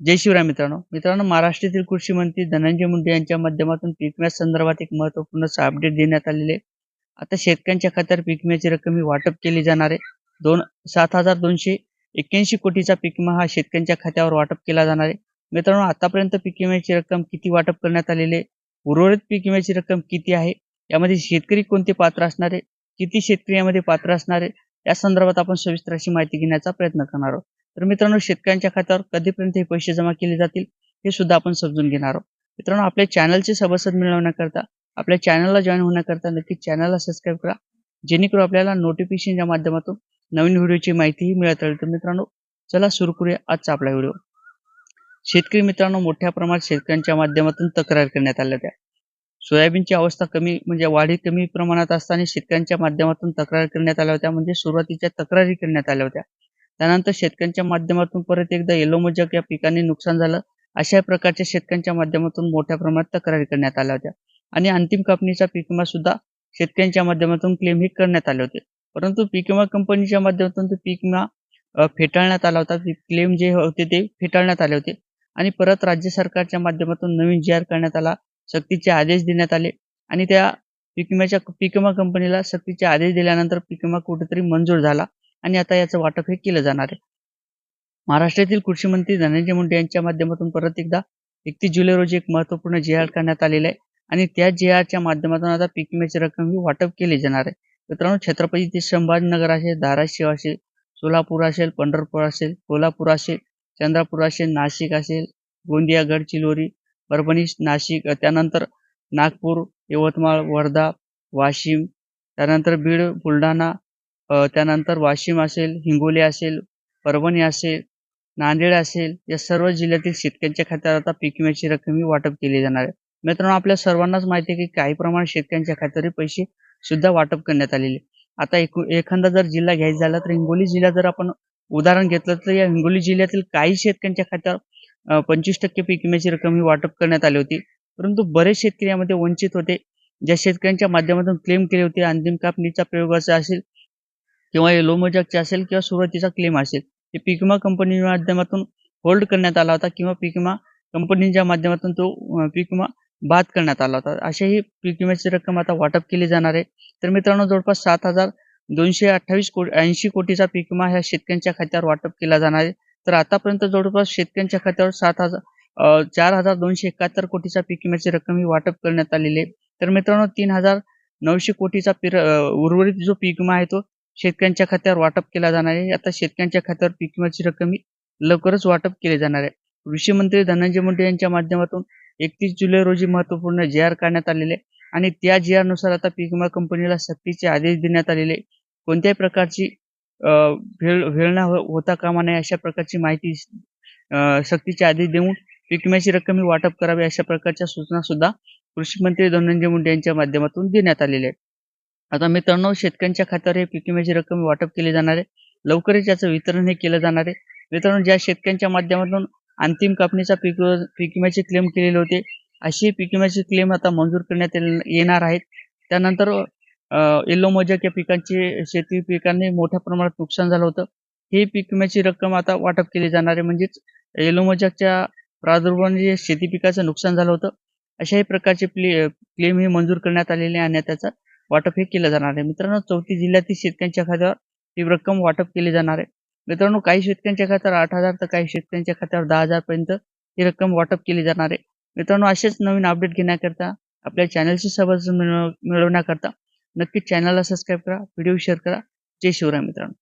जय शिवराय मित्रांनो. मित्रांनो महाराष्ट्रातील कृषी मंत्री धनंजय मुंडे यांच्या माध्यमातून पीक विम्या संदर्भात एक महत्त्वपूर्ण अपडेट देण्यात आलेले आता शेतकऱ्यांच्या खात्यावर पीक विम्याची रक्कम ही वाटप केली जाणार आहे. दोन सात हजार दोनशे एक्क्याऐंशी कोटीचा पीक विमा हा शेतकऱ्यांच्या खात्यावर वाटप केला जाणार आहे. मित्रांनो आतापर्यंत पीक विम्याची रक्कम किती वाटप करण्यात आलेली आहे? उर्वरित पीक विम्याची रक्कम किती आहे? यामध्ये शेतकरी कोणते पात्र असणार आहे? किती शेतकरी यामध्ये पात्र असणार आहे? या संदर्भात आपण सविस्तर अशी माहिती घेण्याचा प्रयत्न करणार आहोत. तर मित्रांनो शेतकऱ्यांच्या खात्यावर कधीपर्यंत हे पैसे जमा केले जातील हे सुद्धा आपण समजून घेणार आहोत. मित्रांनो आपल्या चॅनलचे सभासद मिळवण्याकरता आपल्या चॅनलला जॉईन होण्याकरता नक्की चॅनलला सबस्क्राईब करा. जेणेकरून आपल्याला नोटिफिकेशनच्या माध्यमातून नवीन व्हिडिओची माहितीही मिळत राहील. तर मित्रांनो चला सुरू करूया आजचा आपला व्हिडिओ. शेतकरी मित्रांनो मोठ्या प्रमाणात शेतकऱ्यांच्या माध्यमातून तक्रार करण्यात आल्या त्या सोयाबीनची अवस्था कमी म्हणजे वाढी कमी प्रमाणात असताना शेतकऱ्यांच्या माध्यमातून तक्रार करण्यात आल्या होत्या. म्हणजे सुरुवातीच्या तक्रारी करण्यात आल्या होत्या. त्यानंतर शेतकऱ्यांच्या माध्यमातून परत एकदा येलो मजक या पिकांनी नुकसान झालं. अशा प्रकारच्या शेतकऱ्यांच्या माध्यमातून मोठ्या प्रमाणात तक्रारी करण्यात आल्या होत्या. आणि अंतिम कापणीचा पीक विमा सुद्धा शेतकऱ्यांच्या माध्यमातून क्लेम ही करण्यात आले होते. परंतु पीक विमा कंपनीच्या माध्यमातून ते पीक विमा फेटाळण्यात आला होता. क्लेम जे होते ते फेटाळण्यात आले होते. आणि परत राज्य सरकारच्या माध्यमातून नवीन जी आर करण्यात आला. सक्तीचे आदेश देण्यात आले. आणि त्या पीक विम्याच्या पीक विमा कंपनीला सक्तीचे आदेश दिल्यानंतर पीक विमा कुठेतरी मंजूर झाला. आणि आता याचं वाटप हे केलं जाणार आहे. महाराष्ट्रातील कृषी मंत्री धनंजय मुंडे यांच्या माध्यमातून परत एकदा एकतीस जुलै रोजी एक महत्त्वपूर्ण जे आर करण्यात आलेला आहे. आणि त्या जे आरच्या माध्यमातून आता पीक विम्याची रक्कम ही वाटप केली जाणार आहे. मित्रांनो छत्रपती ते संभाजीनगर असेल धाराशिव असेल सोलापूर असेल पंढरपूर असेल कोल्हापूर असेल चंद्रपूर असेल नाशिक असेल गोंदिया गडचिरोली परभणी नाशिक त्यानंतर नागपूर यवतमाळ वर्धा वाशिम त्यानंतर बीड बुलढाणा त्यानंतर वाशिम असेल हिंगोली असेल परभणी असेल नांदेड असेल या सर्व जिल्ह्यातील शेतकऱ्यांच्या खात्यावर आता पीक विम्याची रक्कम ही वाटप केली जाणार आहे. मित्रांनो आपल्या सर्वांनाच माहिती आहे की काही प्रमाणात शेतकऱ्यांच्या खात्यावर पैसे सुद्धा वाटप करण्यात आलेले आता एकू एखादा जर जिल्हा घ्यायचा झाला तर हिंगोली जिल्हा जर आपण उदाहरण घेतलं तर या हिंगोली जिल्ह्यातील काही शेतकऱ्यांच्या खात्यावर पंचवीस टक्के पीक विम्याची रक्कम ही वाटप करण्यात आली होती. परंतु बरेच शेतकरी यामध्ये वंचित होते. ज्या शेतकऱ्यांच्या माध्यमातून क्लेम केले होते अंतिम कापणीचा प्रयोगाचा असेल किंवा येलो मोजॅकचे असेल किंवा सुरुवातीचा क्लेम असेल हे पीक विमा कंपनी माध्यमातून होल्ड करण्यात आला होता किंवा पीक विमा कंपनीच्या माध्यमातून तो पीक विमा बाद करण्यात आला होता. अशाही पीक विम्याची रक्कम आता वाटप केली जाणार आहे. तर मित्रांनो जवळपास सात हजार दोनशे अठ्ठावीस कोटी ऐंशी कोटीचा पीक विमा ह्या शेतकऱ्यांच्या खात्यावर वाटप केला जाणार आहे. तर आतापर्यंत जवळपास शेतकऱ्यांच्या खात्यावर सात हजार चार हजार दोनशे एकाहत्तर कोटीचा पीक विम्याची रक्कम ही वाटप करण्यात आलेली आहे. तर मित्रांनो तीन हजार नऊशे कोटीचा पिर उर्वरित जो पीक विमा आहे तो शेतकऱ्यांच्या खात्यावर वाटप केला जाणार आहे. आता शेतकऱ्यांच्या खात्यावर पीक विम्याची रक्कम ही लवकरच वाटप केले जाणार आहे. कृषी मंत्री धनंजय मुंडे यांच्या माध्यमातून एकतीस जुलै रोजी महत्त्वपूर्ण जे आर काढण्यात आलेले आणि त्या जी आरनुसार आता पीक विमा कंपनीला सक्तीचे आदेश देण्यात आलेले कोणत्याही प्रकारची भेळ वेळ हो-, होता कामा नये अशा प्रकारची माहिती सक्तीचे आदेश देऊन पीक विम्याची रक्कम ही वाटप करावी अशा प्रकारच्या सूचना सुद्धा कृषी मंत्री धनंजय मुंडे यांच्या माध्यमातून देण्यात आलेल्या आहेत. आता मित्रांनो शेतकऱ्यांच्या खात्यावर हे पीक विम्याची रक्कम वाटप केली जाणार आहे. लवकरच याचं वितरण हे केलं जाणार आहे. मित्रांनो ज्या शेतकऱ्यांच्या माध्यमातून अंतिम कापणीचा पीक पीक विम्याचे क्लेम केलेले होते अशी पीक विम्याचे क्लेम आता मंजूर करण्यात येणार आहेत. त्यानंतर येल्लो मोजक या पिकांची शेती पिकांनी मोठ्या प्रमाणात नुकसान झालं होतं. ही पीक विम्याची रक्कम आता वाटप केली जाणार आहे. म्हणजेच येलो मोजकच्या प्रादुर्भावाने जे शेती पिकाचं नुकसान झालं होतं अशाही प्रकारचे प्ले क्लेम हे मंजूर करण्यात आलेले आणि त्याचा वाटप हे केलं जाणार आहे. मित्रांनो चौथी जिल्ह्यातील शेतकऱ्यांच्या खात्यावर ही रक्कम वाटप केली जाणार आहे. मित्रांनो काही शेतकऱ्यांच्या खात्यावर आठ हजार तर काही शेतकऱ्यांच्या खात्यावर दहा हजार पर्यंत ही रक्कम वाटप केली जाणार आहे. मित्रांनो असेच नवीन अपडेट घेण्याकरता आपल्या चॅनलची सभासद मिळवण्याकरता नक्कीच चॅनलला सबस्क्राईब करा व्हिडिओ शेअर करा. जय शिवराय मित्रांनो.